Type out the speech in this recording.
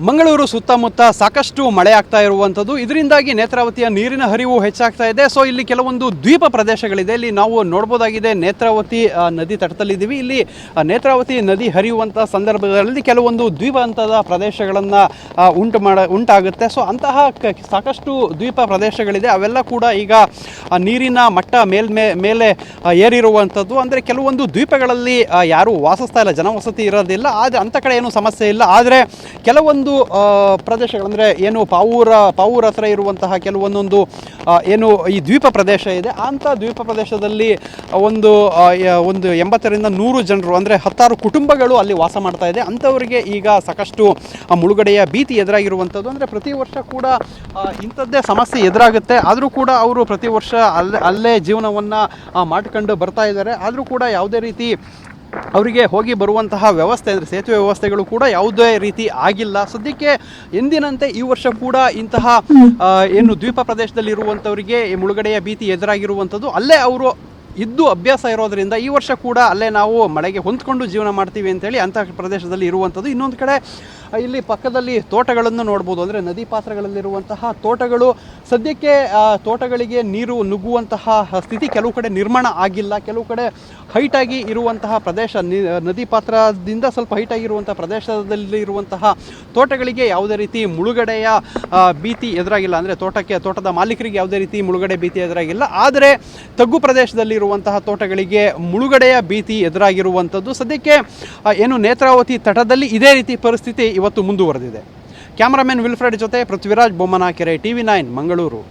ಮಂಗಳೂರು ಸುತ್ತಮುತ್ತ ಸಾಕಷ್ಟು ಮಳೆ ಆಗ್ತಾ ಇರುವಂಥದ್ದು. ಇದರಿಂದಾಗಿ ನೇತ್ರಾವತಿಯ ನೀರಿನ ಹರಿವು ಹೆಚ್ಚಾಗ್ತಾ ಇದೆ. ಸೊ ಇಲ್ಲಿ ಕೆಲವೊಂದು ದ್ವೀಪ ಪ್ರದೇಶಗಳಿದೆ. ಇಲ್ಲಿ ನಾವು ನೋಡ್ಬೋದಾಗಿದೆ ನೇತ್ರಾವತಿ ನದಿ ತಟದಲ್ಲಿದ್ದೀವಿ. ಇಲ್ಲಿ ನೇತ್ರಾವತಿ ನದಿ ಹರಿಯುವಂಥ ಸಂದರ್ಭದಲ್ಲಿ ಕೆಲವೊಂದು ದ್ವೀಪ ಹಂತದ ಪ್ರದೇಶಗಳನ್ನು ಉಂಟು ಮಾಡ, ಉಂಟಾಗುತ್ತೆ. ಸೊ ಅಂತಹ ಸಾಕಷ್ಟು ದ್ವೀಪ ಪ್ರದೇಶಗಳಿದೆ. ಅವೆಲ್ಲ ಕೂಡ ಈಗ ನೀರಿನ ಮಟ್ಟ ಮೇಲ್ಮೇ ಮೇಲೆ ಏರಿರುವಂಥದ್ದು. ಅಂದರೆ ಕೆಲವೊಂದು ದ್ವೀಪಗಳಲ್ಲಿ ಯಾರೂ ವಾಸಿಸ್ತಾ ಇಲ್ಲ ಜನವಸತಿ ಇರೋದಿಲ್ಲ. ಆದರೆ, ಅಂಥ ಕಡೆ ಏನೂ ಸಮಸ್ಯೆ ಇಲ್ಲ. ಆದರೆ, ಕೆಲವೊಂದು ಆ, ಪ್ರದೇಶಗಳಂದರೆ ಏನು ಪಾವೂರ ಪಾವೂರ ಹತ್ರ ಇರುವಂತಹ ಕೆಲವೊಂದೊಂದು ಏನು ಈ ದ್ವೀಪ ಪ್ರದೇಶ ಇದೆ. ಅಂಥ ದ್ವೀಪ ಪ್ರದೇಶದಲ್ಲಿ ಒಂದು ಒಂದು ಎಂಬತ್ತರಿಂದ ನೂರು ಜನರು ಅಂದರೆ ಹತ್ತಾರು ಕುಟುಂಬಗಳು ಅಲ್ಲಿ ವಾಸ ಮಾಡ್ತಾ ಇದೆ. ಅಂಥವರಿಗೆ ಈಗ ಸಾಕಷ್ಟು ಮುಳುಗಡೆಯ ಭೀತಿ ಎದುರಾಗಿರುವಂಥದ್ದು. ಅಂದರೆ ಪ್ರತಿ ವರ್ಷ ಕೂಡ ಇಂಥದ್ದೇ ಸಮಸ್ಯೆ ಎದುರಾಗುತ್ತೆ. ಆದರೂ ಕೂಡ ಅವರು ಪ್ರತಿ ವರ್ಷ ಅಲ್ಲೇ ಅಲ್ಲೇ ಜೀವನವನ್ನು ಮಾಡ್ಕೊಂಡು ಬರ್ತಾ ಇದ್ದಾರೆ. ಆದರೂ ಕೂಡ ಯಾವುದೇ ರೀತಿ ಅವರಿಗೆ ಹೋಗಿ ಬರುವಂತಹ ವ್ಯವಸ್ಥೆ ಅಂದರೆ ಸೇತುವೆ ವ್ಯವಸ್ಥೆಗಳು ಕೂಡ ಯಾವುದೇ ರೀತಿ ಆಗಿಲ್ಲ. ಸದ್ಯಕ್ಕೆ ಎಂದಿನಂತೆ ಈ ವರ್ಷ ಕೂಡ ಇಂತಹ ಏನು ದ್ವೀಪ ಪ್ರದೇಶದಲ್ಲಿ ಇರುವಂಥವರಿಗೆ ಮುಳುಗಡೆಯ ಭೀತಿ ಎದುರಾಗಿರುವಂಥದ್ದು ಅಲ್ಲೇ ಅವರು ಇದ್ದು ಅಭ್ಯಾಸ ಇರೋದರಿಂದ ಈ ವರ್ಷ ಕೂಡ ಅಲ್ಲೇ ನಾವು ಮಳೆಗೆ ಹೊಂದ್ಕೊಂಡು ಜೀವನ ಮಾಡ್ತೀವಿ ಅಂತೇಳಿ ಅಂತಹ ಪ್ರದೇಶದಲ್ಲಿ ಇರುವಂಥದ್ದು ಇನ್ನೊಂದು ಕಡೆ ಇಲ್ಲಿ ಪಕ್ಕದಲ್ಲಿ ತೋಟಗಳನ್ನು ನೋಡ್ಬೋದು. ಅಂದರೆ ನದಿ ಪಾತ್ರಗಳಲ್ಲಿರುವಂತಹ ತೋಟಗಳು. ಸದ್ಯಕ್ಕೆ ತೋಟಗಳಿಗೆ ನೀರು ನುಗ್ಗುವಂತಹ ಸ್ಥಿತಿ ಕೆಲವು ಕಡೆ ನಿರ್ಮಾಣ ಆಗಿಲ್ಲ. ಕೆಲವು ಕಡೆ ಹೈಟಾಗಿ ಇರುವಂತಹ ಪ್ರದೇಶ ನದಿ ಪಾತ್ರದಿಂದ ಸ್ವಲ್ಪ ಹೈಟಾಗಿ ಇರುವಂತಹ ಪ್ರದೇಶದಲ್ಲಿ ಇರುವಂತಹ ತೋಟಗಳಿಗೆ ಯಾವುದೇ ರೀತಿ ಮುಳುಗಡೆಯ ಭೀತಿ ಎದುರಾಗಿಲ್ಲ. ಅಂದರೆ ತೋಟಕ್ಕೆ, ತೋಟದ ಮಾಲೀಕರಿಗೆ ಯಾವುದೇ ರೀತಿ ಮುಳುಗಡೆ ಭೀತಿ ಎದುರಾಗಿಲ್ಲ. ಆದರೆ ತಗ್ಗು ಪ್ರದೇಶದಲ್ಲಿರುವಂತಹ ತೋಟಗಳಿಗೆ ಮುಳುಗಡೆಯ ಭೀತಿ ಎದುರಾಗಿರುವಂಥದ್ದು. ಸದ್ಯಕ್ಕೆ ಏನು ನೇತ್ರಾವತಿ ತಟದಲ್ಲಿ ಇದೇ ರೀತಿ ಪರಿಸ್ಥಿತಿ ಇವತ್ತು ಮುಂದುವರೆದಿದೆ. ಕ್ಯಾಮರಾಮನ್ ವಿಲ್ಫ್ರೆಡ್ ಜೊತೆ Prithviraj Bommanakere T V nine Mangaluru.